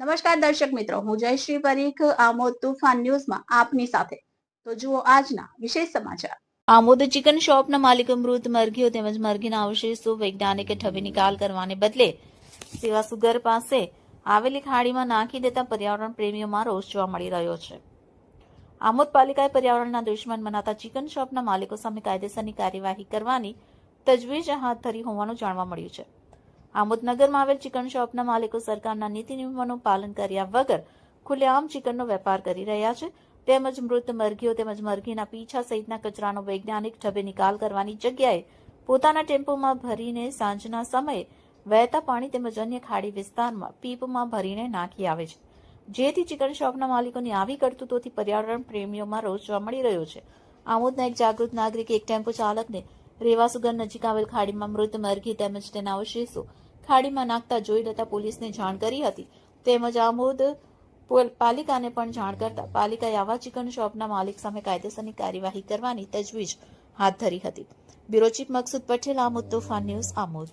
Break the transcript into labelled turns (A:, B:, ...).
A: નમસ્કાર દર્શક મિત્રો, હું જયશ્રી પરીખ, આમોદ તુફાન ન્યૂઝમાં આપની સાથે. તો જુઓ આજના વિશેષ સમાચાર. આમોદ ચિકન શોપના માલિકો મૃત મરઘીઓ તેમજ મરઘીના અવશેષો વૈજ્ઞાનિકે ઠવી નિકાલ કરવાને બદલે સેવા સુગર પાસે આવેલી ખાડીમાં નાખી દેતા પર્યાવરણ પ્રેમીઓમાં રોષ જોવા મળી રહ્યો છે. આમોદ પાલિકાએ પર્યાવરણના દુશ્મન મનાતા ચિકન શોપના માલિકો સામે કાયદેસરની કાર્યવાહી કરવાની તજવીજ હાથ ધરી હોવાનું જાણવા મળ્યું છે. આમોદ નગરમાં આવેલ ચિકન શોપના માલિકો સરકારના નીતિ નિયમોનું પાલન કર્યા વગર ખુલ્લેઆમ ચિકનનો વેપાર કરી રહ્યા છે. તેમજ મૃત મરઘીઓ તેમજ મરઘીના પીછા સહિતના કચરાનો વૈજ્ઞાનિક ઢબે નિકાલ કરવાની જગ્યાએ પોતાના ટેમ્પોમાં ભરીને સાંજના સમયે વહેતા પાણી તેમજ અન્ય ખાડી વિસ્તારમાં પીપમાં ભરીને નાખી આવે છે. જેથી ચિકન શોપના માલિકોની આવી કરતૂતોથી પર્યાવરણ પ્રેમીઓમાં રોષ જોવા મળી રહ્યો છે. આમોદના એક જાગૃત નાગરિકે એક ટેમ્પો ચાલકને રેવાસુગર નજીક આવેલ ખાડીમાં મૃત મરઘી તેમજ તેના અવશેષો ખાડીમાં નાખતા જોઈ લેતા પોલીસને જાણ કરી હતી. તેમજ આમોદ પાલિકાને પણ જાણ કરતા પાલિકાએ આવા ચિકન શોપના માલિક સામે કાયદેસરની કાર્યવાહી કરવાની તજવીજ હાથ ધરી હતી. Bureau chief Maksud Patel, Amod Toofan news, Amod.